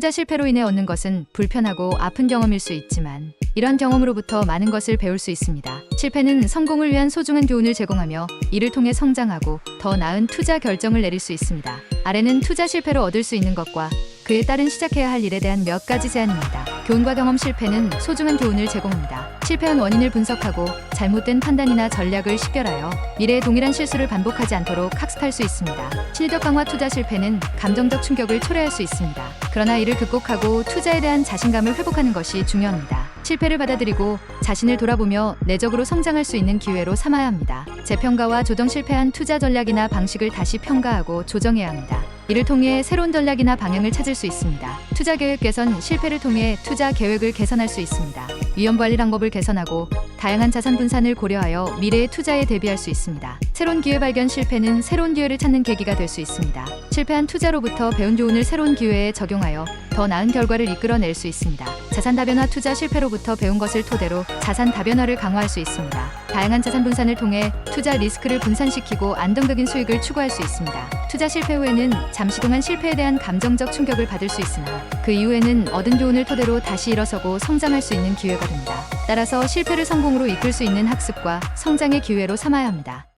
투자 실패로 인해 얻는 것은 불편하고 아픈 경험일 수 있지만 이러한 경험으로부터 많은 것을 배울 수 있습니다. 실패는 성공을 위한 소중한 교훈을 제공하며 이를 통해 성장하고 더 나은 투자 결정을 내릴 수 있습니다. 아래는 투자 실패로 얻을 수 있는 것과 그에 따른 시작해야 할 일에 대한 몇 가지 제안입니다. 교훈과 경험 실패는 소중한 교훈을 제공합니다. 실패한 원인을 분석하고 잘못된 판단이나 전략을 식별하여 미래에 동일한 실수를 반복하지 않도록 학습할 수 있습니다. 실력 강화 투자 실패는 감정적 충격을 초래할 수 있습니다. 그러나 이를 극복하고 투자에 대한 자신감을 회복하는 것이 중요합니다. 실패를 받아들이고 자신을 돌아보며 내적으로 성장할 수 있는 기회로 삼아야 합니다. 재평가와 조정 실패한 투자 전략이나 방식을 다시 평가하고 조정해야 합니다. 이를 통해 새로운 전략이나 방향을 찾을 수 있습니다. 투자 계획 개선 실패를 통해 투자 계획을 개선할 수 있습니다. 위험 관리 방법을 개선하고 다양한 자산 분산을 고려하여 미래의 투자에 대비할 수 있습니다. 새로운 기회 발견 실패는 새로운 기회를 찾는 계기가 될 수 있습니다. 실패한 투자로부터 배운 교훈을 새로운 기회에 적용하여 더 나은 결과를 이끌어낼 수 있습니다. 자산 다변화 투자 실패로부터 배운 것을 토대로 자산 다변화를 강화할 수 있습니다. 다양한 자산 분산을 통해 투자 리스크를 분산시키고 안정적인 수익을 추구할 수 있습니다. 투자 실패 후에는 잠시 동안 실패에 대한 감정적 충격을 받을 수 있으나 그 이후에는 얻은 교훈을 토대로 다시 일어서고 성장할 수 있는 기회가 됩니다. 따라서 실패를 성공으로 이끌 수 있는 학습과 성장의 기회로 삼아야 합니다.